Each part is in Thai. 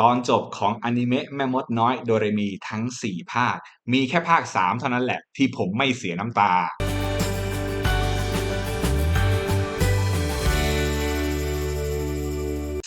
ตอนจบของอนิเมะแม่มดน้อยโดเรมีทั้ง 4 ภาค มีแค่ภาค 3 เท่านั้นแหละที่ผมไม่เสียน้ำตา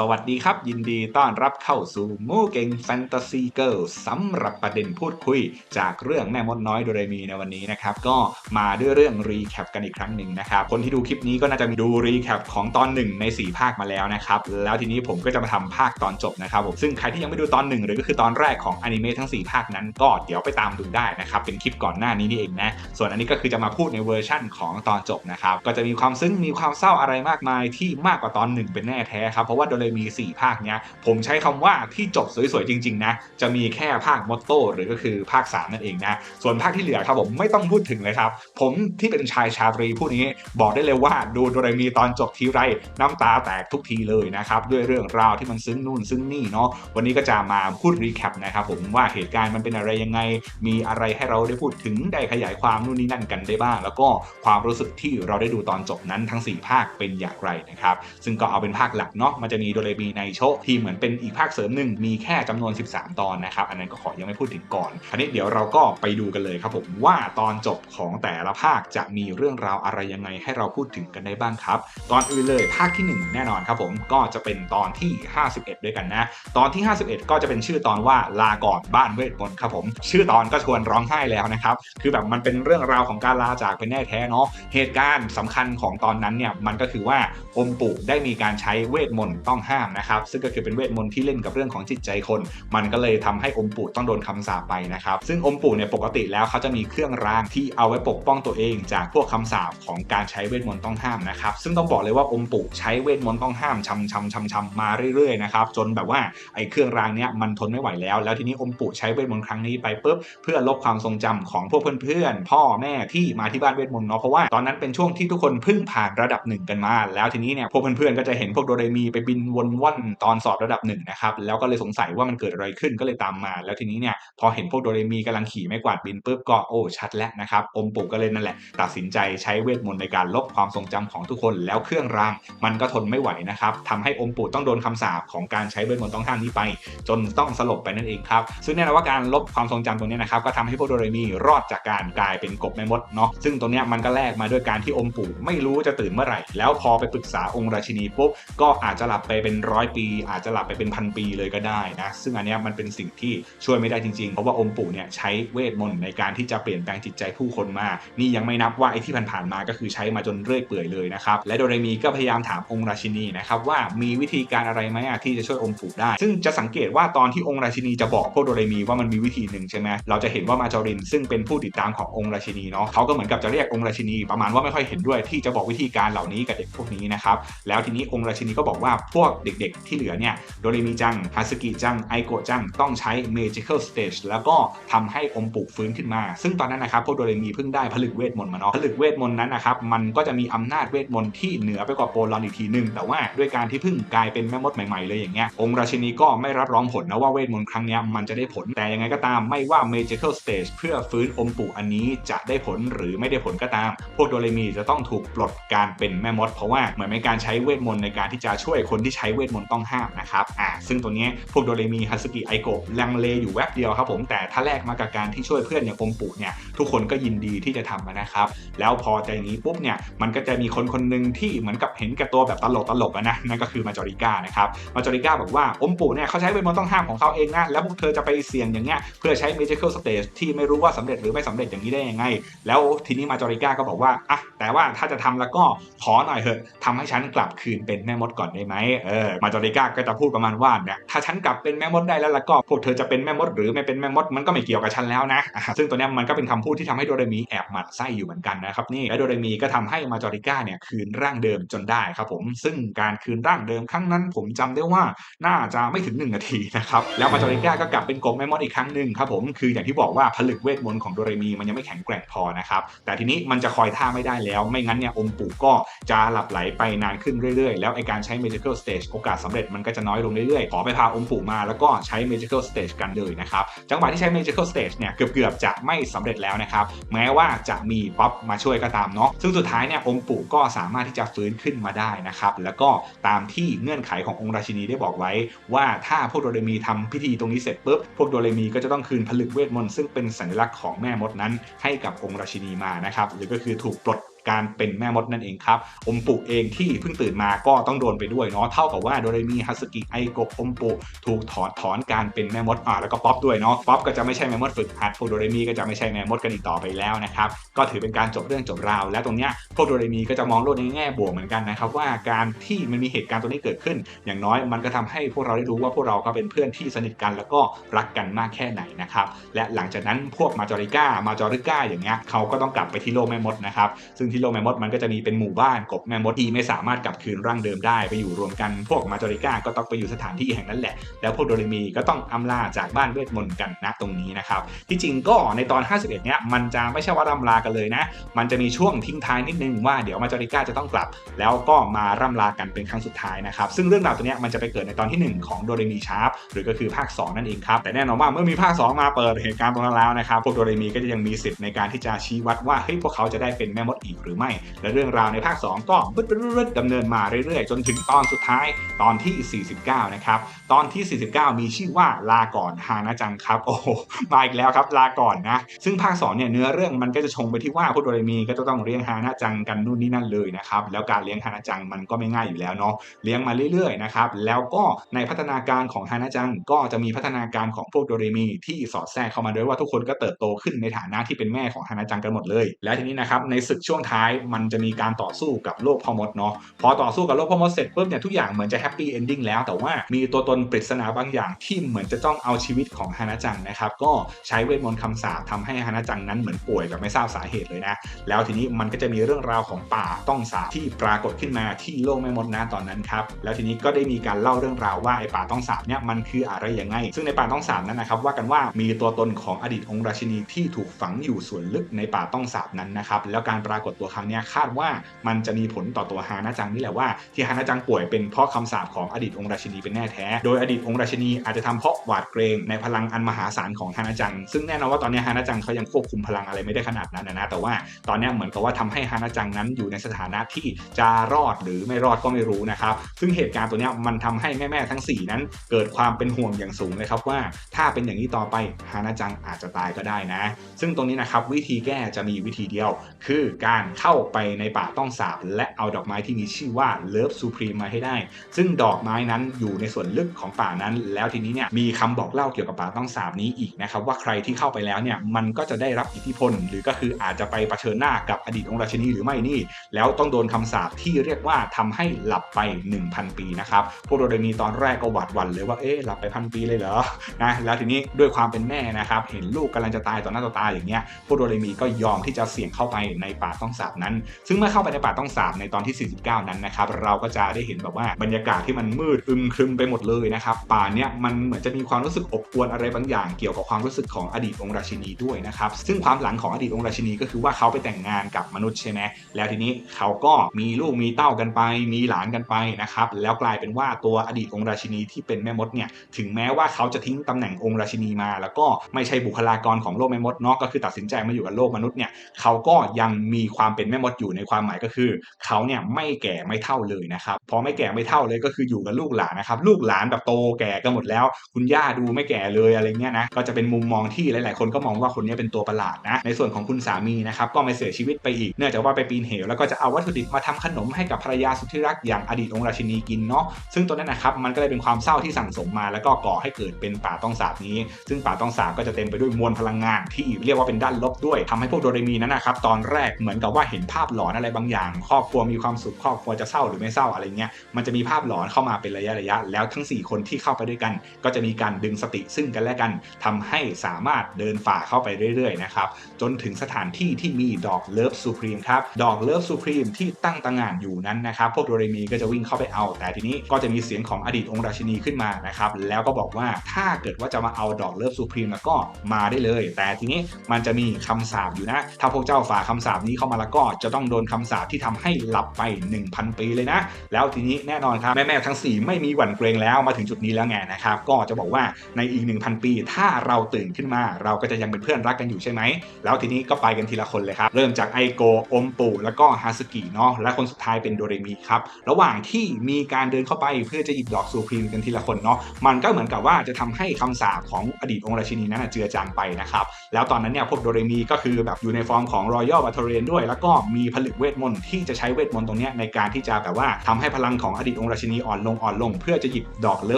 สวัสดีครับ ยินดีต้อนรับเข้าสู่มูเก่งแฟนตาซีเกิลสำหรับประเด็นพูดคุย จากเรื่องแม่มดน้อยโดเรมีในวันนี้นะครับ ก็มาด้วยเรื่องรีแคปกันอีกครั้งหนึ่งนะครับ คนที่ดูคลิปนี้ก็น่าจะมีดูรีแคปของตอน 1 ใน 4 ภาคมาแล้วนะครับ แล้วทีนี้ผมก็จะมาทำภาคตอนจบนะครับผมซึ่งใครที่ยังไม่ดูตอน 1 หรือก็คือตอนแรกของอนิเมะทั้ง 4 ภาคนั้นก็เดี๋ยวไปตามดูได้นะครับเป็นคลิปก่อนหน้านี้นี่เองนะส่วนอันนี้ก็คือจะมาพูดในเวอร์ชั่นของตอนจบนะครับก็จะมีความซึ้งมีความเศร้าอะไรมากมายที่มากกว่าตอน 1 เป็นแน่แท้ครับเพราะว่าโดเรมี 4 ภาคเนี้ย ผมใช้คำว่าที่จบสวยๆ จริง ๆ นะ จะมีแค่ภาคมอตโต้หรือก็คือภาค 3 นั่นเองนะ ส่วนภาคที่เหลือครับผมไม่ต้องพูดถึงเลยครับ ผมที่เป็นชายชาตรีผู้นี้บอกได้เลยว่าดูโดเรมีตอนจบทีไรน้ำตาแตกทุกทีเลยนะครับ ด้วยเรื่องราวที่มันซึ้งนู่นซึ้งนี่เนาะวันนี้ก็จะมาพูดรีแคปนะครับผมว่าเหตุการณ์มันเป็นอะไรยังไง มีอะไรให้เราได้พูดถึงได้ขยายความนู่นนี่นั่นกันได้บ้าง แล้วก็ความรู้สึกที่เราได้ดูตอนจบนั้นทั้ง 4 ภาคเป็นอย่างไรนะครับ ซึ่งก็เอาเป็นภาคหลักเนาะมันจะมีโดเรมีในโชที่เหมือนเป็นอีกภาคเสริมหนึ่งมีแค่จำนวน 13 ตอนนะครับอันนั้นก็ขอยังไม่พูดถึงก่อนคราวนี้เดี๋ยวเราก็ไปดูกันเลยครับผมว่าตอนจบของแต่ละภาคจะมีเรื่องราวอะไรยังไงให้เราพูดถึงกันได้บ้างครับก่อนอื่นเลยภาคที่ 1 แน่นอนครับผมก็จะเป็นตอนที่ 51 ด้วยกันนะ ตอนที่ 51 ก็จะเป็นชื่อตอนว่าลาก่อนบ้านเวทมนต์ครับผม ชื่อตอนก็ชวนร้องไห้แล้วนะครับ คือแบบมันเป็นเรื่องราวของการลาจากเป็นแน่แท้เนาะเหตุการณ์สำคัญของตอนนั้นเนี่ยมันก็คือว่าอมปู่ได้มีการใช้เวทมนต์ต้องห้ามนะครับ ซึ่งก็คือเป็นเวทมนต์ที่เล่นกับเรื่องของจิตใจคน มันก็เลยทำให้อมปู่ต้องโดนคำสาปไปนะครับ ซึ่งอมปู่เนี่ยปกติแล้วเขาจะมีเครื่องรางที่เอาไว้ปกป้องตัวเอง จากพวกคำสาปของการใช้เวทมนต์ต้องห้ามนะครับ ซึ่งต้องบอกเลยว่าอมปู่ใช้เวทมนต์ต้องห้ามชำชำชำชำมาเรื่อยๆนะครับจนแบบว่าไอ้เครื่องรางเนี้ยมันทนไม่ไหวแล้ว แล้วทีนี้อมปู่ใช้เวทมนต์ครั้งนี้ไปปุ๊บเพื่อลบความทรงจำของพวกเพื่อนๆพ่อแม่ที่มาที่บ้านเวทมนต์เนาะเพราะว่าตอนนั้นเป็นช่วงที่ทุกคนเพิ่งผ่านระดับหนึ่งกันมา แล้วทีนี้เนี่ยพวกเพื่อนๆก็จะเห็นพวกโดเรมีไปบินวนว่อนตอนสอบระดับหนึ่งนะครับแล้วก็เลยสงสัยว่ามันเกิดอะไรขึ้นก็เลยตามมา แล้วทีนี้เนี่ยพอเห็นพวกโดเรมีกำลังขี่ไม้กวาดบินปุ๊บก็โอ้ชัดแล้วนะครับอมปู่ก็เลยนั่นแหละตัดสินใจใช้เวทมนต์ในการลบความทรงจำของทุกคนแล้วเครื่องราง มันก็ทนไม่ไหวนะครับทำให้อมปู่ต้องโดนคำสาปของการใช้เวทมนต์ต้องห้ามนี้ไป จนต้องสลบไปนั่นเองครับซึ่งแน่นอนว่าการลบความทรงจำตรงนี้นะครับก็ทำให้พวกโดเรมีรอดจากการกลายเป็นกบแม่มดเนาะซึ่งตรงนี้มันก็แลกมาด้วยการที่อมปู่ไม่รู้จะตื่นเมื่อไหร่ แล้วพอไปปรึกษาองค์ราชินีปุ๊บก็อาจจะหลับไปเป็นร้อยปี อาจจะหลับไปเป็นพันปีเลยก็ได้นะซึ่งอันนี้มันเป็นสิ่งที่ช่วยไม่ได้จริงๆ เพราะว่าอมปู่เนี่ยใช้เวทมนต์ในการที่จะเปลี่ยนแปลงจิตใจผู้คนมา นี่ยังไม่นับว่าไอ้ที่ผ่านๆมาก็คือใช้มาจนเรื่อยเปื่อยเลยนะครับและโดเรมีก็พยายามถามองค์ราชินีนะครับว่ามีวิธีการอะไรไหมที่จะช่วยอมปู่ได้ ซึ่งจะสังเกตว่าตอนที่องค์ราชินีจะบอกพวกโดเรมีว่ามันมีวิธีหนึ่งใช่ไหมเราจะเห็นว่ามาจอริน ซึ่งเป็นผู้ติดตามขององค์ราชินีเนาะเขาก็เหมือนกับจะเรียกองค์ราชินีประมาณว่าไม่ค่อยเห็นด้วยที่จะบอกวิธีการเหล่านี้กับเด็กพวกนี้นะครับแล้วทีนี้องค์ราชินีก็บอกว่าพวกเด็กๆ ที่เหลือเนี่ยโดเรมีจังฮาสกิจังไอโกะจังต้องใช้ magical stage แล้วก็ทำให้อมปู่ฟื้นขึ้นมา ซึ่งตอนนั้นนะครับพวกโดเรมีเพิ่งได้ผลึกเวทมนต์มาเนาะผลึกเวทมนต์นั้นนะครับมันก็จะมีอำนาจเวทมนต์ที่เหนือไปกว่าโปลอนอีกทีหนึ่งแต่ว่าด้วยการที่เพิ่งกลายเป็นแม่มดใหม่ๆเลยอย่างเงี้ยองค์ราชินีก็ไม่รับรองผลนะว่าเวทมนต์ครั้งนี้มันจะได้ผลแต่ยังไงก็ตามไม่ว่า magical stage เพื่อฟื้นอมปู่อันนี้จะได้ผลหรือไม่ได้ผลก็ตาม พวกโดเรมีจะต้องถูกปลดการเป็นแม่มด เพราะว่าเหมือนเป็นการใช้เวทมนต์ในการที่จะช่วยคนที่ใช้เวทมนต์ต้องห้ามนะครับอ่าซึ่งตัวนี้พวกโดเรมีฮัสกิไอโกะลังเลอยู่แวบเดียวครับผมแต่ถ้าแลกมากับการที่ช่วยเพื่อนอย่างอมปู่เนี่ยทุกคนก็ยินดีที่จะทำนะครับแล้วพอใจนี้ปุ๊บเนี่ยมันก็จะมีคนคนหนึ่งที่เหมือนกับเห็นแก่ตัวแบบตลกตลกนะนั่นก็คือมาจอริก้านะครับมาจอริก้าบอกว่าอมปู่เนี่ยเขาใช้เวทมนต์ต้องห้ามของเขาเองนะแล้วพวกเธอจะไปเสี่ยงอย่างเงี้ยเพื่อใช้ magical stage ที่ไม่รู้ว่าสำเร็จหรือไม่สำเร็จอย่างนี้ได้ยังไง แล้วทีนี้มาจอริก้าก็บอกว่าอะแต่ว่าถ้าจะทำแล้วก็ขอหน่อยเถอะทำให้ฉันกลับคืนเป็นแม่มดก่อนได้ไหมเเออมาจอริก้าก็จะพูดประมาณว่าเนี่ยถ้าฉันกลับเป็นแม่มดได้แล้วล้วก็พวกเธอจะเป็นแม่มดหรือไม่เป็นแม่มดมันก็ไม่เกี่ยวกับฉันแล้วนะ ซึ่งตัวเนี้ยมันก็เป็นคำพูดที่ทำให้โดเรมีแอบหมั่นไส้อยู่เหมือนกันนะครับนี่และโดเรมีก็ทำให้มาจอริก้าเนี่ยคืนร่างเดิมจนได้ครับผมซึ่งการคืนร่างเดิมครั้งนั้น ผมจำได้ว่าน่าจะไม่ถึง 1 นาทีนะครับแล้วมาจอริก้าก็กลับเป็นกบแม่มดอีกครั้งหนึ่งครับผมคืออย่างที่บอกว่าผลึกเวทมนต์ของโดเรมีมันยังไม่แข็งแกร่งพอนะครับแต่ทีนี้มันจะคอยท่าไม่ได้แล้ว ไม่งั้นเนี่ยอมปู่ก็จะหลับไหลไปนานขึ้นเรื่อยๆ แล้วไอการใช้ magical stage Stage โอกาสสำเร็จมันก็จะน้อยลงเรื่อยๆ ขอไปพาองค์ปู่มาแล้วก็ใช้ Magical Stage กันเลยนะครับ จังหวะที่ใช้ Magical Stage เนี่ยเกือบๆจะไม่สำเร็จแล้วนะครับ แม้ว่าจะมีป๊อปมาช่วยก็ตามเนาะซึ่งสุดท้ายเนี่ยองค์ปู่ก็สามารถที่จะฟื้นขึ้นมาได้นะครับ แล้วก็ตามที่เงื่อนไขขององค์ราชินีได้บอกไว้ว่าถ้าพวกโดเรมีทำพิธีตรงนี้เสร็จปุ๊บพวกโดเรมีก็จะต้องคืนผลึกเวทมนต์ซึ่งเป็นสัญลักษณ์ของแม่มดนั้นให้กับองค์ราชินีมานะครับหรือก็คือถูกปลด การเป็นแม่มดนั่นเองครับอมปุเองที่เพิ่งตื่นมาก็ต้องโดนไปด้วยเนาะเท่ากับว่าโดเรมีฮัสกิไอโกะอมปุถูกถอดถอนการเป็นแม่มดอ่าแล้วก็ป๊อปด้วยเนาะป๊อปก็จะไม่ใช่แม่มดฝึกหัดพวกโดเรมีก็จะไม่ใช่แม่มดกันอีกต่อไปแล้วนะครับก็ถือเป็นการจบเรื่องจบราว และตรงเนี้ยพวกโดเรมีก็จะมองโลกในแง่บวกเหมือนกันนะครับว่าการที่มันมีเหตุการณ์ตัวนี้เกิดขึ้น อย่างน้อยมันก็ทำให้พวกเราได้รู้ว่าพวกเราก็เป็นเพื่อนที่สนิทกันแล้วก็รักกันมากแค่ไหนนะครับและหลังจากนั้นพวกมาจอริก้ามาจอริก้าอย่างเงี้ยเขาก็ต้องกลับไปที่โลกแม่มดนะครับซึ่งทโลกแม่มดมันก็จะมีเป็นหมู่บ้านกบแม่มดที่ไม่สามารถกลับคืนร่างเดิมได้ไปอยู่รวมกันพวกมาจอริก้าก็ต้องไปอยู่สถานที่แห่งนั้นแหละ แล้วพวกโดเรมีก็ต้องอำลาจากบ้านเวทมนต์กันนะตรงนี้นะครับที่จริงก็ในตอน 51 เนี้ยมันจะไม่ใช่ว่าร่ำลากันเลยนะ มันจะมีช่วงทิ้งท้ายนิดนึงว่าเดี๋ยวมาจอริก้าจะต้องกลับ แล้วก็มาร่ำลากันเป็นครั้งสุดท้ายนะครับซึ่งเรื่องราวตัวเนี้ยมันจะไปเกิดในตอนที่ 1 ของโดเรมีชาร์ปหรือก็คือภาค 2 นั่นเองครับแต่แน่นอนว่าเมื่อมีภาค 2 มาเปิดเหตุการณ์ตรงนั้นแล้วนะครับพวกโดเรมีก็จะยังมีสิทธิ์ในการที่จะชี้วัดว่าเฮ้ยพวกเขาจะได้เป็นแม่มดอีกหรือไม่ และเรื่องราวในภาค 2 ก็บึดๆดำเนินมาเรื่อยๆ จนถึงตอนสุดท้ายตอนที่ 49 นะครับ ตอนที่ 49 มีชื่อว่าลาก่อนฮานะจังครับ โอ้โมาอีกแล้วครับลาก่อนนะ ซึ่งภาค2เนี่ยเนื้อเรื่องมันก็จะชงไปที่ว่าพวกโดเรมีก็จะต้องเลี้ยงฮานะจังกันนู่นนี่นั่นเลยนะครับ แล้วการเลี้ยงฮานะจังมันก็ไม่ง่ายอยู่แล้วเนาะ เลี้ยงมาเรื่อยๆนะครับแล้วก็ในพัฒนาการของฮานะจังก็จะมีพัฒนาการของพวกโดเรมีที่สอดแทรกเข้ามาด้วยว่าทุกคนก็เติบโตขึ้นในฐานะที่เป็นแม่ของฮานะจังกันหมดเลย และทีนี้นะครับในศึกช่วงท้ายมันจะมีการต่อสู้กับโลกพ่อมดเนาะพอต่อสู้กับโลกพ่อมดเสร็จปุ๊บเนี่ยทุกอย่างเหมือนจะแฮปปี้เอนดิ้งแล้วแต่ว่ามีตัวตนปริศนาบางอย่างที่เหมือนจะต้องเอาชีวิตของฮานะจังนะครับก็ใช้เวทมนต์คำสาปทำให้ฮานะจังนั้นเหมือนป่วยแบบไม่ทราบสาเหตุเลยนะแล้วทีนี้มันก็จะมีเรื่องราวของป่าต้องสาบที่ปรากฏขึ้นมาที่โลกแม่มดนะตอนนั้นครับแล้วทีนี้ก็ได้มีการเล่าเรื่องราวว่าไอ้ป่าต้องสาบเนี่ยมันคืออะไรยังไง ซึ่งในป่าต้องสาบนั้นนะครับว่ากันว่ามีตัวตนของอดีตองค์ราชินีที่ถูกฝังอยู่ส่วนลึกในป่าต้องสาบนั้นนะครับแล้วการปรากฏตัวครั้งนี้คาดว่ามันจะมีผลต่อตัวฮานะจังนี่แหละว่าที่ฮานะจังป่วยเป็นเพราะคำสาปของอดีตองค์ราชินีเป็นแน่แท้ โดยอดีตองค์ราชินีอาจจะทำเพราะหวาดเกรงในพลังอันมหาศาลของฮานะจัง ซึ่งแน่นอนว่าตอนนี้ฮานะจังเขายังควบคุมพลังอะไรไม่ได้ขนาดนั้นนะแต่ว่าตอนนี้เหมือนกับว่าทำให้ฮานะจังนั้นอยู่ในสถานะที่จะรอดหรือไม่รอดก็ไม่รู้นะครับซึ่งเหตุการณ์ตัวนี้มันทำให้แม่ๆทั้ง 4 นั้น เกิดความเป็นห่วงอย่างสูงเลยครับว่า ถ้าเป็นอย่างนี้ต่อไปฮานะจังอาจจะตายก็ได้นะ ซึ่งตรงนี้นะครับวิธีแก้จะมีวิธีเดียว คือการเข้าไปในป่าต้องสาบ และเอาดอกไม้ที่มีชื่อว่าเลิฟซูพรีมมาให้ได้ ซึ่งดอกไม้นั้นอยู่ในส่วนลึกของป่านั้น แล้วทีนี้เนี่ยมีคำบอกเล่าเกี่ยวกับป่าต้องสาบนี้อีกนะครับว่าใครที่เข้าไปแล้วเนี่ยมันก็จะได้รับอิทธิพล หรือก็คืออาจจะไปเผชิญหน้ากับอดีตองค์ราชินีหรือไม่นี่ แล้วต้องโดนคำสาปที่เรียกว่าทำให้หลับไป 1000 ปีนะครับพวกโดเรมีตอนแรกก็หวาดหวั่นเลยว่าเอ๊ะหลับไปพันปีเลยเหรอนะแล้วทีนี้ด้วยความเป็นแม่นะครับเห็นลูกกำลังจะตายต่อหน้าต่อตาอย่างเงี้ยพวกโดเรมีก็ยอมที่จะเสี่ยงเข้าไปในป่าต้องสาบนั้น ซึ่งเมื่อเข้าไปในป่าต้องสาบในตอนที่ 49 นั้นนะครับเราก็จะได้เห็นแบบว่าบรรยากาศที่มันมืดอึมครึมไปหมดเลยนะครับป่าเนี้ยมันเหมือนจะมีความรู้สึกอบอวลอะไรบางอย่าง เกี่ยวกับความรู้สึกของอดีตองค์ราชินีด้วยนะครับซึ่งความหลังของอดีตองค์ราชินีก็คือว่าเขาไปแต่งงานกับมนุษย์ใช่ไหมแล้วทีนี้เขาก็มีลูกมีเต้ากันไป มีหลานกันไปนะครับแล้วกลายเป็นว่าตัวอดีตองค์ราชินีที่เป็นแม่มดเนี่ยถึงแม้ว่าเขาจะทิ้งตำแหน่งองค์ราชินีมา แล้วก็ไม่ใช่บุคลากรของโลกแม่มดเนาะก็คือตัดสินใจมาอยู่กับโลกมนุษย์เนี่ยเขาก็ยังมีความความเป็นแม่มดอยู่ในความหมายก็คือเขาเนี่ยไม่แก่ไม่เท่าเลยนะครับพอไม่แก่ไม่เท่าเลยก็คืออยู่กับลูกหลานนะครับลูกหลานแบบโตแก่กันหมดแล้ว คุณย่าดูไม่แก่เลยอะไรเงี้ยนะก็จะเป็นมุมมองที่หลาย ๆ คนก็มองว่าคนนี้เป็นตัวประหลาดนะในส่วนของคุณสามีนะครับก็ไม่เสียชีวิตไปอีก เนื่องจากว่าไปปีนเหวแล้วก็จะเอาวัตถุดิบมาทำขนมให้กับภรรยาสุดที่รักอย่างอดีตองค์ราชินีกินเนาะซึ่งตัวนั้นนะครับมันก็เลยเป็นความเศร้าที่สั่งสมมา แล้วก็ก่อให้เกิดเป็นป่าต้องสาบนี้ ซึ่งป่าต้องสาบก็จะเต็มไปด้วยมวลพลังงานที่เรียกว่าเป็นด้านลบด้วยทำให้พวกโดเรมีนั้นนะครับตอนแรกเหมือนกับว่าเห็นภาพหลอนอะไรบางอย่าง ครอบครัวมีความสุขครอบครัวจะเศร้าหรือไม่เศร้าอะไรเงี้ยมันจะมีภาพหลอนเข้ามาเป็นระยะระยะ แล้วทั้ง 4 คนที่เข้าไปด้วยกัน ก็จะมีการดึงสติซึ่งกันและกันทำให้สามารถเดินฝ่าเข้าไปเรื่อยๆนะครับจนถึงสถานที่ที่มีดอกเลิฟซูพรีมครับดอกเลิฟซูพรีมที่ตั้งตางานอยู่นั้นนะครับพวกโดเรมีก็จะวิ่งเข้าไปเอา แต่ทีนี้ก็จะมีเสียงของอดีตองค์ราชินีขึ้นมานะครับแล้วก็บอกว่าถ้าเกิดว่าจะมาเอาดอกเลิฟซูพรีมแล้วก็มาได้เลย แต่ทีนี้มันจะมีคำสาปอยู่นะ ถ้าพวกเจ้าฝ่าคำสาปนี้เข้ามาลก็จะต้องโดนคำสาปที่ทำให้หลับไป 1,000 ปีเลยนะ แล้วทีนี้แน่นอนครับแม่ๆทั้ง 4 ไม่มีหวั่นเกรงแล้วมาถึงจุดนี้แล้วไงนะครับก็จะบอกว่าในอีก 1,000 ปี ถ้าเราตื่นขึ้นมา เราก็จะยังเป็นเพื่อนรักกันอยู่ใช่ไหมแล้วทีนี้ก็ไปกันทีละคนเลยครับเริ่มจากไอโกอมปูแล้วก็ฮาสกิเนาะและคนสุดท้ายเป็นโดเรมีครับระหว่างที่มีการเดินเข้าไปเพื่อจะหยิบดอกซูพรีมกันทีละคนเนาะมันก็เหมือนกับว่าจะทำให้คำสาปของอดีตองค์ราชินีนั้นเจือจางไปนะครับแล้วตอนนั้นเนี่ยพวกโดเรมีก็คือแบบอยู่ในฟอร์มของรอยัลบัตเทเรนด้วยแล้วก็มีผลึกเวทมนต์ที่จะใช้เวทมนต์ตรงนี้ในการที่จะแบบว่าทำให้พลังของอดีตองค์ราชินีอ่อนลงอ่อนลง เพื่อจะหยิบดอกเลิ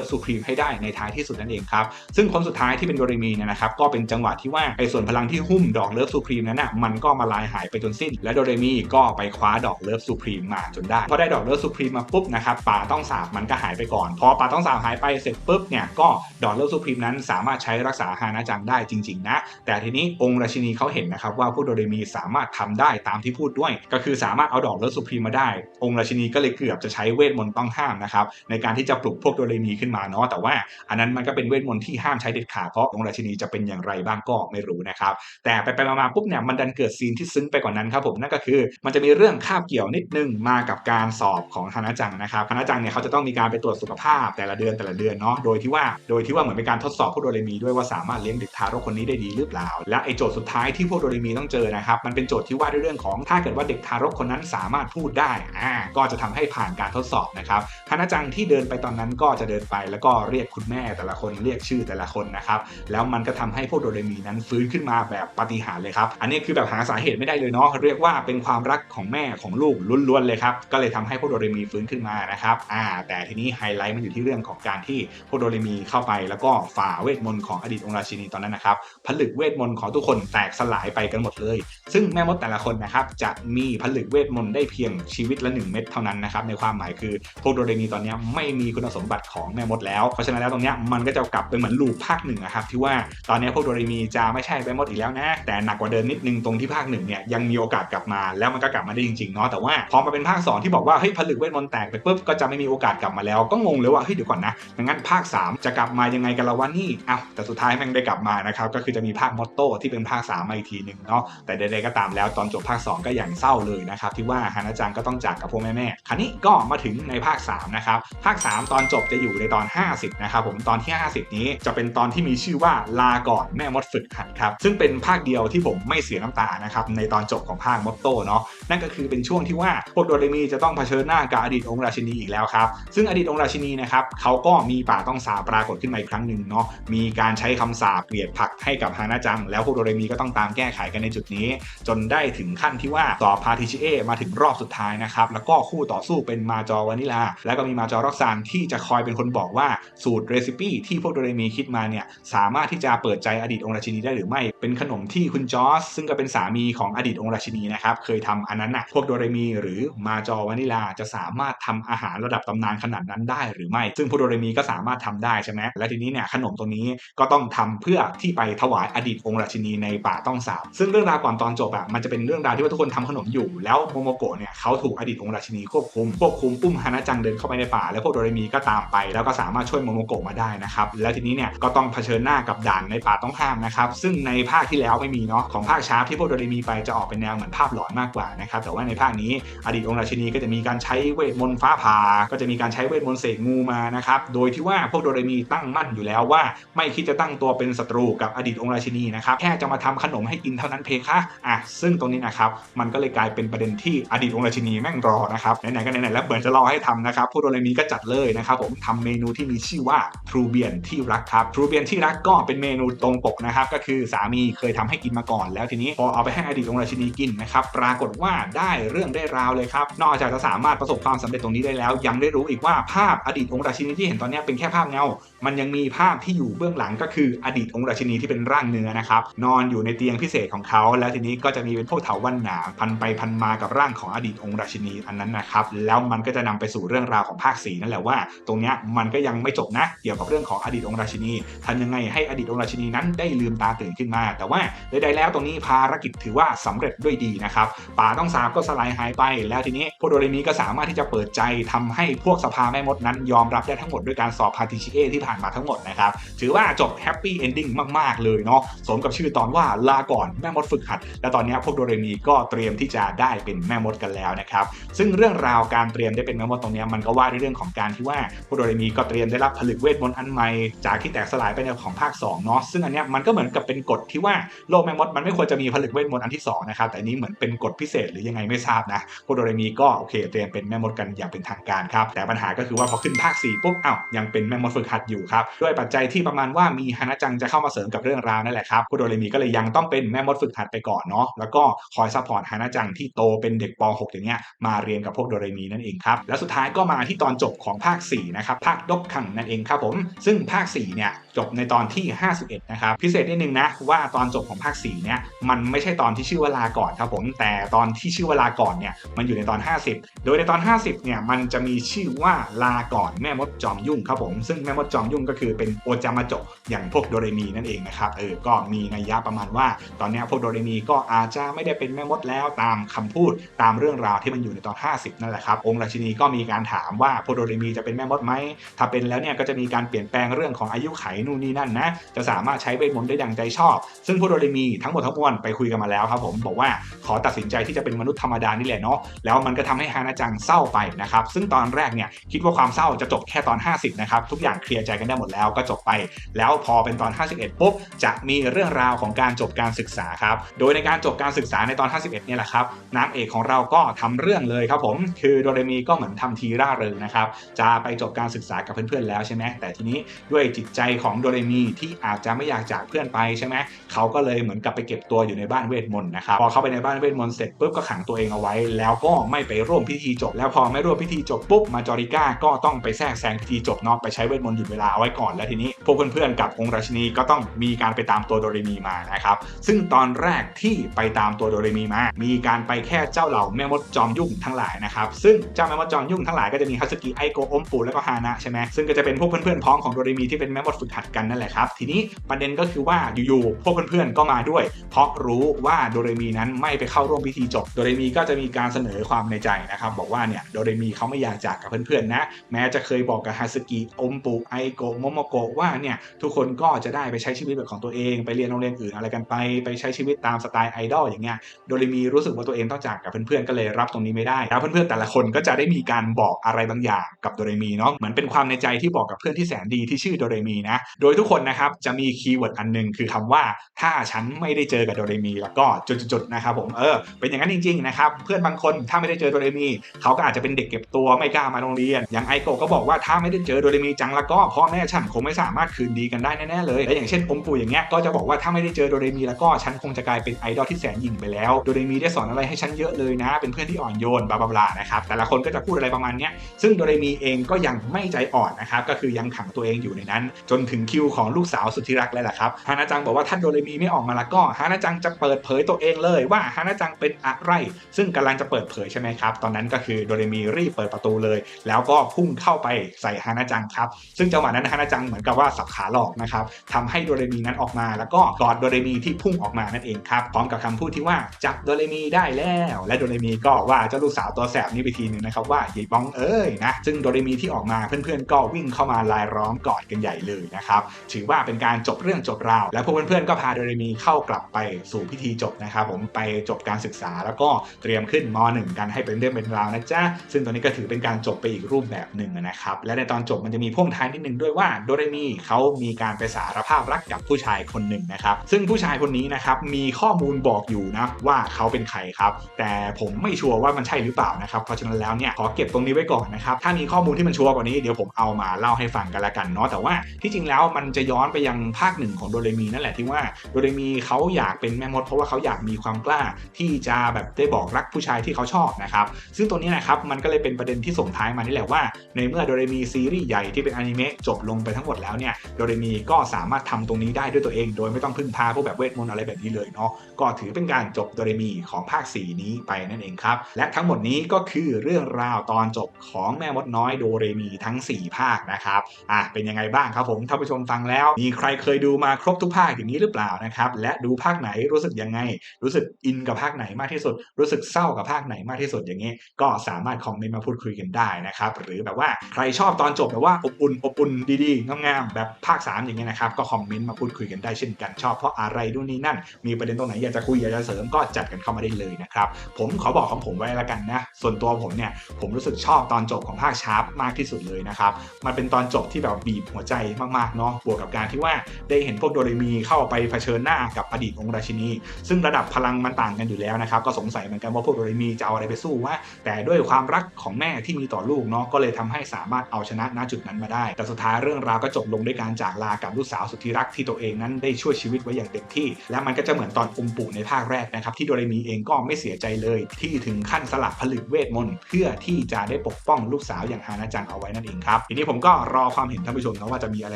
ฟซูพรีมให้ได้ในท้ายที่สุดนั่นเองครับซึ่งคนสุดท้ายที่เป็นโดเรมีเนี่ยนะครับก็เป็นจังหวะที่ว่าไอ้ส่วนพลังที่หุ้มดอกเลิฟซูพรีมนั้นน่ะมันก็มาลายหายไปจนสิ้น และโดเรมีก็ไปคว้าดอกเลิฟซูพรีมมาจนได้พอได้ดอกเลิฟซูพรีมมาปุ๊บนะครับป่าต้องสาบมันก็หายไปก่อนพอป่าต้องสาบหายไปเสร็จปุ๊บเนี่ยก็ดอกเลิฟซูพรีมนั้นสามารถใช้รักษาฮานาจังได้จริง ๆ นะ แต่ทีนี้องค์ราชินีเขาเห็นนะครับว่าพวกโดเรมีสามารถทำได้ตามทพูดด้วย ก็คือสามารถเอาดอกเลิฟซูพรีมมาได้ องค์ราชินีก็เลยเกือบจะใช้เวทมนต์ต้องห้ามนะครับในการที่จะปลุกพวกโดเรมีขึ้นมาเนาะแต่ว่าอันนั้นมันก็เป็นเวทมนต์ที่ห้ามใช้เด็ดขาดเพราะองค์ราชินีจะเป็นอย่างไรบ้างก็ไม่รู้นะครับแต่ไปไปมาๆปุ๊บเนี่ยมันดันเกิดซีนที่ซึ้งไปกว่านั้นครับผมนั่นก็คือมันจะมีเรื่องคาบเกี่ยวนิดนึงมากับการสอบของฮานาจังนะครับฮานาจังเนี่ยเขาจะต้องมีการไปตรวจสุขภาพแต่ละเดือนแต่ละเดือนเนาะโดยที่ว่าโดยที่ว่าเหมือนเป็นการทดสอบพวกโดเรมีด้วยว่าสามารถเลี้ยงเด็กทารกคนนี้ได้ดีหรือเปล่า และไอโจทย์สุดท้ายที่พวกโดเรมีต้องเจอนะครับมันเป็นโจทย์ที่ว่าด้วยเรื่องของถ้าเกิดว่าเด็กทารกคนนั้นสามารถพูดได้อ่าก็จะทำให้ผ่านการทดสอบนะครับฮานาจังที่เดินไปตอนนั้นก็จะเดินไปแล้วก็เรียกคุณแม่แต่ละคนเรียกชื่อแต่ละคนนะครับแล้วมันก็ทำให้พวกโดเรมีนั้นฟื้นขึ้นมาแบบปฏิหารเลยครับอันนี้คือแบบหาสาเหตุไม่ได้เลยเนาะเรียกว่าเป็นความรักของแม่ของลูกล้วนๆเลยครับก็เลยทำให้พวกโดเรมีฟื้นขึ้นมานะครับอ่าแต่ทีนี้ไฮไลท์มันอยู่ที่เรื่องของการที่พวกโดเรมีเข้าไป แล้วก็ฝ่าเวทมนต์ของอดีตองค์ราชินีตอนนั้นนะครับผลึกเวทมนต์ของทุกคนแตกสลายไปกันหมดเลย ซึ่งแม่มดแต่ละคนนะครับจะมีผลึกเวทมนต์ได้เพียงชีวิตละ 1 เม็ดเท่านั้นนะครับในความหมายคือพวกโดเรมีตอนนี้ไม่มีคุณสมบัติของแม่มดแล้ว เพราะฉะนั้นแล้วตรงนี้มันก็จะกลับไปเหมือนลูปภาคหนึ่งนะครับที่ว่าตอนนี้พวกโดเรมีจะไม่ใช่แม่มดอีกแล้วนะ แต่หนักกว่าเดิมนิดนึงตรงที่ภาคหนึ่งเนี่ยยังมีโอกาสกลับมาแล้วมันก็กลับมาได้จริงๆเนาะแต่ว่าพอมาเป็นภาค 2 ที่บอกว่าเฮ้ยผลึกเวทมนต์แตกไปปุ๊บก็จะไม่มีโอกาสกลับมาแล้วก็งงเลยว่าเฮ้ยเดี๋ยวก่อนนะงั้นภาค 3 จะกลับมายังไงกันละวะนี่อ้าวแต่สุดท้ายแม่งได้กลับมานะครับก็คือจะมีภาคมอตโต้ที่เป็นภาค3มาอีกทีหนึ่งเนาะแต่ใดๆก็ตามแล้วตอนจบภาค2 ก็อย่างเศร้าเลยนะครับที่ว่าฮานาจังก็ต้องจากกับพวกแม่ๆคราวนี้ก็มาถึงในภาค3นะครับภาค 3 ตอนจบจะอยู่ในตอน 50นะครับผมตอนที่ 50 นี้จะเป็นตอนที่มีชื่อว่าลาก่อนแม่มดฝึกหัดครับซึ่งเป็นภาคเดียวที่ผมไม่เสียน้ำตานะครับในตอนจบของภาคมอตโต้เนาะนั่นก็คือเป็นช่วงที่ว่าพวกโดเรมีจะต้องเผชิญหน้ากับอดีตองค์ราชินีอีกแล้วครับซึ่งอดีตองค์ราชินีนะครับเขาก็มีป่าต้องสาปรากฏขึ้นมาอีกครั้งหนึ่งเนาะมีการใช้คำสาปเกลียดผักให้กับฮานาจัง แล้วพวกโดเรมีก็ต้องตามแก้ไขกันในจุดนี้ จนได้ถึงขั้นที่ว่าต่อพาทิชเอมาถึงรอบสุดท้ายนะครับแล้วก็คู่ต่อสู้เป็นมาจอวานิลา แล้วก็มีมาจอร็อกซานที่จะคอยเป็นคนบอกว่าสูตรเรซิปี้ที่พวกโดเรมีคิดมาเนี่ยสามารถที่จะเปิดใจอดีตองค์ราชินีได้หรือไม่เป็นขนมที่คุณจอสซึ่งก็เป็นสามีของอดีตองค์ราชินีนะครับเคยทำอันนั้นนะพวกโดเรมีหรือมาจอวานิลาจะสามารถทำอาหารระดับตำนานขนาดนั้นได้หรือไม่ ซึ่งพวกโดเรมีก็สามารถทำได้ใช่ไหมและทีนี้เนี่ยขนมตัวนี้ก็ต้องทำเพื่อที่ไปถวายอดีตองค์ราชินีในป่าต้องสาบซึ่งเรื่องราวก่อนตอนจบอะมันจะเป็นเรื่องราวที่ว่าทุกคนทำขนมอยู่ แล้วโมโมโกะเนี่ยเขาถูกอดีตองค์ราชินีควบคุมควบคุมปุ้มฮานาจังเดินเข้าไปในป่า แล้วพวกโดเรมีก็ตามไป แล้วก็สามารถช่วยโมโมโกะมาได้นะครับ แล้วทีนี้เนี่ยก็ต้องเผชิญหน้ากับด่านในป่าต้องห้ามนะครับซึ่งในภาคที่แล้วไม่มีเนาะของภาคชาร์ปที่พวกโดเรมีไปจะออกเป็นแนวเหมือนภาพหลอนมากกว่านะครับแต่ว่าในภาคนี้อดีตองค์ราชินีก็จะมีการใช้เวทมนต์ฟ้าผ่าก็จะมีการใช้เวทมนต์เสกงูมานะครับโดยที่ว่าพวกโดเรมีตั้งมั่นอยู่แล้วว่า ไม่คิดจะตั้งตัวเป็นศัตรูกับอดีตองค์ราชินีนะครับแค่จะมาทำขนมให้กินเท่านั้นเพคะอะซึ่งตรงนี้นะครับมันก็เลยกลายเป็นประเด็นที่อดีตองค์ราชินีแม่งรอนะครับไหนๆก็ไหนๆแล้วเหมือนจะรอให้ทำนะครับพวกโดเรมีก็จัดเลยนะครับผมทำเมนูที่มีชื่อว่าทรูเบียนที่รักครับทรูเบียนที่รักก็เป็นเมนูตรงปกนะครับก็คือสามีเคยทำให้กินมาก่อน แล้วทีนี้พอเอาไปให้อดีตองค์ราชินีกินนะครับปรากฏว่าได้เรื่องได้ราวเลยครับนอกจากจะสามารถประสบความสำเร็จตรงนี้ได้แล้ว ยังได้รู้อีกว่าภาพอดีตองค์ราชินีที่เห็นตอนนี้เป็นแค่ภาพเงามันยังมีภาพที่อยู่เบื้องหลังก็คืออดีตองค์ราชินีที่เป็นร่างเนื้อนะครับ นอนอยู่ในเตียงพิเศษของเขา แล้วทีนี้ก็จะมีเป็นพวกเถาวันหนาพันไปพันมากับร่างของอดีตองค์ราชินีอันนั้นนะครับ แล้วมันก็จะนำไปสู่เรื่องราวของภาคสีนั่นแหละว่า ตรงนี้มันก็ยังไม่จบนะเกี่ยวกับเรื่องของอดีตองค์ราชินีทำยังไงให้อดีตองค์ราชินีนั้นได้ลืมตาตื่นขึ้นมา แต่ว่าใดๆแล้วตรงนี้ภารกิจถือว่าสำเร็จด้วยดีนะครับป่าต้องสาบก็สลายหายไป แล้วทีนี้พวกโดเรมีก็สามารถที่จะเปิดใจทำให้พวกสภาแม่มดนั้นยอมรับได้ทั้งหมดด้วยการสอบพาติชิเอที่ผ่านมาทั้งหมดนะครับ ถือว่าจบแฮปปี้เอนดิ้งมาก ๆ เลยเนาะสมกับชื่อตอนว่าลาก่อนแม่มดฝึกหัด และตอนนี้พวกโดเรมีก็เตรียมที่จะได้เป็นแม่มดกันแล้วนะครับ ซึ่งเรื่องราวการเตรียมได้เป็นแม่มดตรงนี้มันก็ว่าในเรื่องของการที่ว่าพวกโดเรมีก็เตรียมได้รับผลึกเวทมนต์อันใหม่จากที่แตกสลายไปในของภาค2เนาะซึ่งอันเนี้ยมันก็เหมือนกับเป็นกฎที่ว่าโลกแม่มดมันไม่ควรจะมีผลึกเวทมนต์อันที่2นะครับแต่นี้เหมือนเป็นกฎพิเศษหรือยังไงไม่ทราบนะพวกโดเรมีก็โอเคเตรียมเป็นแม่มดกันอย่างเป็นทางการครับแต่ปัญหาก็คือว่าพอขึ้นภาค4ปุ๊บอ้าวยังเป็นแม่มดฝึกหัดอยู่ครับด้วยปัจจัยที่ประมาณว่ามีฮานาจังจะเข้ามาเสริมกับเรื่องราวนั่นแหละครับคุโดเรมีก็เลยยังต้องเป็นแม่มดฝึกหัดไปก่อนเนาะแล้วก็คอยซัพพอร์ตฮานาจังที่โตเป็นเด็กป .6 อย่างเงี้ยมาเรียนกับพวกโดเรมีนั่นเองครับและสุดท้ายก็มาที่ตอนจบของภาค4นะครับภาคดกขังนั่นเองครับผมซึ่งภาค4เนี่ย จบในตอนที่ 51 นะครับ พิเศษนิดนึงนะว่าตอนจบของภาค4เนี่ยมันไม่ใช่ตอนที่ชื่อว่าลาก่อนครับผมแต่ตอนที่ชื่อว่าลาก่อนเนี่ยมันอยู่ในตอน 50 โดยในตอน 50 เนี่ยมันจะมีชื่อว่าลาก่อนแม่มดจอมยุ่งครับผมซึ่งแม่มดจอมยุ่งก็คือเป็นโอจามาโจอย่างพวกโดเรมีนั่นเองนะครับเออก็มีนัยยะประมาณว่า ตอนนี้พวกโดเรมีก็อาจจะไม่ได้เป็นแม่มดแล้วตามคำพูดตามเรื่องราวที่มันอยู่ในตอน 50 นั่นแหละครับองค์ราชินีก็มีการถามว่าพวกโดเรมีจะเป็นแม่มดไหมถ้าเป็นแล้วเนี่ยก็จะมีการเปลี่ยนแปลงเรื่องของอายุไขนู่นนี่นั่นนะ จะสามารถใช้เวทมนต์ได้ดังใจชอบ ซึ่งพวกโดเรมีทั้งหมดทั้งมวลไปคุยกันมาแล้วครับผมบอกว่าขอตัดสินใจที่จะเป็นมนุษย์ธรรมดานี่แหละเนาะแล้วมันก็ทำให้ฮานาจังเศร้าไปนะครับซึ่งตอนแรกเนี่ยคิดว่าความเศร้าจะจบแค่ตอน 50นะครับทุกอย่างเคลียร์ใจกันได้หมดแล้วก็จบไป แล้วพอเป็นตอน 51ปุ๊บจะมีเรื่องราวของการจบการศึกษาครับโดยในการจบการศึกษาในตอน 51เนี่ยแหละครับนางเอกของเราก็ทำเรื่องเลยครับผมคือโดเรมีก็เหมือนทำทีร่าเริงนะครับจะไปจบการศึกษากับเพื่อนๆแล้วใช่ไหมแต่ทีนี้ด้วยจิตใจของโดเรมีที่อาจจะไม่อยากจากเพื่อนไปใช่ไหมเขาก็เลยเหมือนกับไปเก็บตัวอยู่ในบ้านเวทมนต์นะครับพอเข้าไปในบ้านเวทมนต์เสร็จปุ๊บก็ขังตัวเองเอาไว้ แล้วก็ไม่ไปร่วมพิธีจบ แล้วพอไม่ร่วมพิธีจบปุ๊บมาจอริก้าก็ต้องไปแทรกแซงพิธีจบเนาะไปใช้เวทมนต์หยุดเวลาเอาไว้ก่อนแล้วทีนี้พวกเพื่อนๆกับองค์ราชินีก็ต้องมีการไปตามตัวโดเรมีมานะครับซึ่งตอนแรกที่ไปตามตัวโดเรมีมา มีการไปแค่เจ้าเหล่าแม่มดจอมยุ่งทั้งหลายนะครับซึ่งเจ้าแม่มดจอมยุ่งทั้งหลายก็จะมีฮัสกิไอโกอมปูแล้วก็ฮานะใช่ไหมซึ่งก็จะเป็นพวกเพื่อนๆพ้องของโดเรมีที่เป็นแม่มดฝึกัดกันนั่นแหละครับ ทีนี้ประเด็นก็คือว่าอยู่ๆพวกเพื่อนๆก็มาด้วย เพราะรู้ว่าโดเรมีนั้นไม่ไปเข้าร่วมพิธีจบ โดเรมีก็จะมีการเสนอความในใจนะครับ บอกว่าเนี่ยโดเรมีเขาไม่อยากจากกับเพื่อนๆนะ แม้จะเคยบอกกับฮาสกิอมปุไอโกโมโมโกว่าเนี่ยทุกคนก็จะได้ไปใช้ชีวิตแบบของตัวเอง ไปเรียนโรงเรียนอื่นอะไรกันไปไปใช้ชีวิตตามสไตล์ไอดอลอย่างเงี้ยโดเรมีรู้สึกว่าตัวเองต้องจากกับเพื่อนๆก็เลยรับตรงนี้ไม่ได้แล้วเพื่อนๆแต่ละคนก็จะได้มีการบอกอะไรบางอย่างกับโดเรมีเนาะเหมือนเป็นความในใจที่บอกกับเพื่อนที่แสนดีที่ชื่อโดเรมีนะโดยทุกคนนะครับจะมีคีย์เวิร์ดอันหนึงคือคำว่าถ้าฉันไม่ได้เจอกับโดเรมีแล้วก็จุดๆนะครับผมเออเป็นอย่างนั้นจริงๆนะครับเพื่อนบางคนถ้าไม่ได้เจอโดเรมีเขาก็อาจจะเป็นเด็กเก็บตัวไม่กล้ามาโรงเรียน อย่างไอโกะก็บอกว่าถ้าไม่ได้เจอโดเรมีจังแล้วก็พ่อแม่ฉันคงไม่สามารถคืนดีกันได้แน่ๆเลยและอย่างเช่นอมปูอย่างเงี้ยก็จะบอกว่าถ้าไม่ได้เจอโดเรมีแล้วก็ฉันคงจะกลายเป็นไอดอลที่แสนหยิ่งไปแล้วโดเรมีได้สอนอะไรให้ฉันเยอะเลยนะ เป็นเพื่อนที่อ่อนโยนบลาบลานะครับแต่ละคนก็จะพูดอะไรประมาณเนี้ยซึ่งโดเรมีเองก็ยังไม่ใจอ่อนนะครับก็คือยังขังตัวเองอยู่ในนั้น จนถึงคิวของลูกสาวสุดที่รักแล้วล่ะครับฮานาจังบอกว่าถ้าโดเรมีไม่ออกมาล้วก็ฮานาจังจะเปิดเผยตัวเองเลยว่าฮานาจังเป็นอะไร ซึ่งกำลังจะเปิดเผยใช่ไหมครับ ตอนนั้นก็คือโดเรมีรีบเปิดประตูเลย แล้วก็พุ่งเข้าไปใส่ฮานาจังครับซึ่งจังหวะนั้นฮานาจังเหมือนกับว่าสับขาหลอกนะครับทำให้โดเรมีนั้นออกมา แล้วก็กอดโดเรมีที่พุ่งออกมานั่นเองครับพร้อมกับคำพูดที่ว่าจับโดเรมีได้แล้วและโดเรมีก็ว่าเจ้าลูกสาวตัวแสบนี่ไปทีหนึ่งนะครับว่าใหญ่บ้องเอ้ยนะซึ่งโดเรมีที่ออกมาเพื่อนๆก็วิ่งเข้ามาลายล้อมกอดกันใหญ่เลยนะครับถือว่าเป็นการจบเรื่องจบราว และพวกเพื่อนๆก็พาโดเรมีเข้ากลับไปสู่พิธีจบนะครับผมไปจบการศึกษาแล้วก็เตรียมขึ้นม .1 กันให้เป็นเรื่องเป็นราวนะจ๊ะซึ่งตอนนี้ก็ถือเป็นการจบไปอีกรูปแบบหนึ่งนะครับและในตอนจบมันจะมีพ่วงท้ายนิดนึงด้วยว่าโดเรมีเขามีการไปสารภาพรักกับผู้ชายคนหนึ่งนะครับซึ่งผู้ชายคนนี้นะครับมีข้อมูลบอกอยู่นะว่าเขาเป็นใครครับแต่ผมไม่ชัวร์ว่ามันใช่หรือเปล่านะครับเพราะฉะนั้นแล้วเนี่ยขอเก็บตรงนี้ไว้ก่อนนะครับถ้ามีข้อมูลที่มันชัวร์กว่านี้เดี๋ยวผมเอามาเล่าให้ฟังกันละกันเนาะแต่ว่าที่จริงแล้วแล้วมันจะย้อนไปยังภาคหนึ่งของโดเรมีนั่นแหละที่ว่าโดเรมีเขาอยากเป็นแม่มด เพราะว่าเขาอยากมีความกล้าที่จะแบบได้บอกรักผู้ชายที่เขาชอบนะครับซึ่งตัวนี้นะครับมันก็เลยเป็นประเด็นที่ส่งท้ายมานี่แหละว่า ในเมื่อโดเรมีซีรีส์ใหญ่ที่เป็นอนิเมะจบลงไปทั้งหมดแล้วเนี่ยโดเรมีก็สามารถทำตรงนี้ได้ด้วยตัวเอง โดยไม่ต้องพึ่งพาพวกแบบเวทมนต์อะไรแบบนี้เลยเนาะ ก็ถือเป็นการจบโดเรมีของภาค 4 นี้ไปนั่นเองครับ และทั้งหมดนี้ก็คือเรื่องราวตอนจบของแม่มดน้อยโดเรมีทั้ง 4 ภาคนะครับอะเป็นยังไงบ้างครับผมท่านผู้ชมฟังแล้ว มีใครเคยดูมาครบทุกภาคอย่างนี้หรือเปล่านะครับและดูภาคไหนรู้สึกยังไง รู้สึกอินกับภาคไหนมากที่สุด รู้สึกเศร้ากับภาคไหนมากที่สุดอย่างนี้ ก็สามารถคอมเมนต์มาพูดคุยกันได้นะครับหรือแบบว่าใครชอบตอนจบแบบว่าอบอุ่นอบอุ่นดีๆงามๆแบบภาค 3 อย่างเงี้ยนะครับก็คอมเมนต์มาพูดคุยกันได้เช่นกันชอบเพราะอะไรนู่นนี่นั่น มีประเด็นตรงไหนอยากจะคุยอยากจะเสริมก็จัดกันเข้ามาได้เลยนะครับผมขอบอกของผมไว้แล้วกันนะส่วนตัวผมเนี่ยผมรู้สึกชอบตอนจบของภาคชาร์ปมากที่สุดเลยนะครับมันเป็นตอนจบที่แบบบีบหัวใจมากๆเนาะบวกกับการที่ว่าได้เห็นพวกโดเรมีเข้าไปเผชิญหน้ากับอดีตองค์ราชินี ซึ่งระดับพลังมันต่างกันอยู่แล้วนะครับก็สงสัยเหมือนกันว่าพวกโดเรมีจะเอาอะไรไปสู้ว่า แต่ด้วยความรักของแม่ที่มีต่อลูกเนาะก็เลยทำให้สามารถเอาชนะณจุดนั้นมาได้ แต่สุดท้ายเรื่องราวก็จบลงด้วยการจากลากับลูกสาวสุดที่รักที่ตัวเองนั้นได้ช่วยชีวิตไว้อย่างเต็มที่ และมันก็จะเหมือนตอนอมปู่ในภาคแรกนะครับที่โดเรมีเองก็ไม่เสียใจเลยที่ถึงขั้นสละผลึกเวทมนต์เพื่อที่จะได้ปกป้องลูกสาวอย่างฮานาจังเอาไว้นั่นเองครับทีนี้ผมก็รอความเห็นท่านผู้ชมนะว่าจะมีอะไร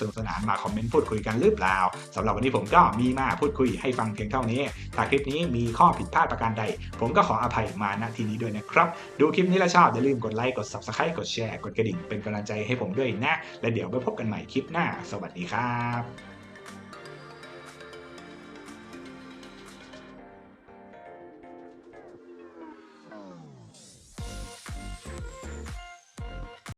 สนุกสนานมาคอมเมนต์พูดคุยกันหรือเปล่าสำหรับวันนี้ผมก็มีมาพูดคุยให้ฟังเพียงเท่านี้ถ้าคลิปนี้มีข้อผิดพลาดประการใด ผมก็ขออภัยมาณที่นี้ด้วยนะครับ ดูคลิปนี้แล้วชอบอย่าลืมกดไลค์กด subscribe กดแชร์กดกระดิ่งเป็นกำลังใจให้ผมด้วยนะ และเดี๋ยวไปพบกันใหม่คลิปหน้า สวัสดีครับ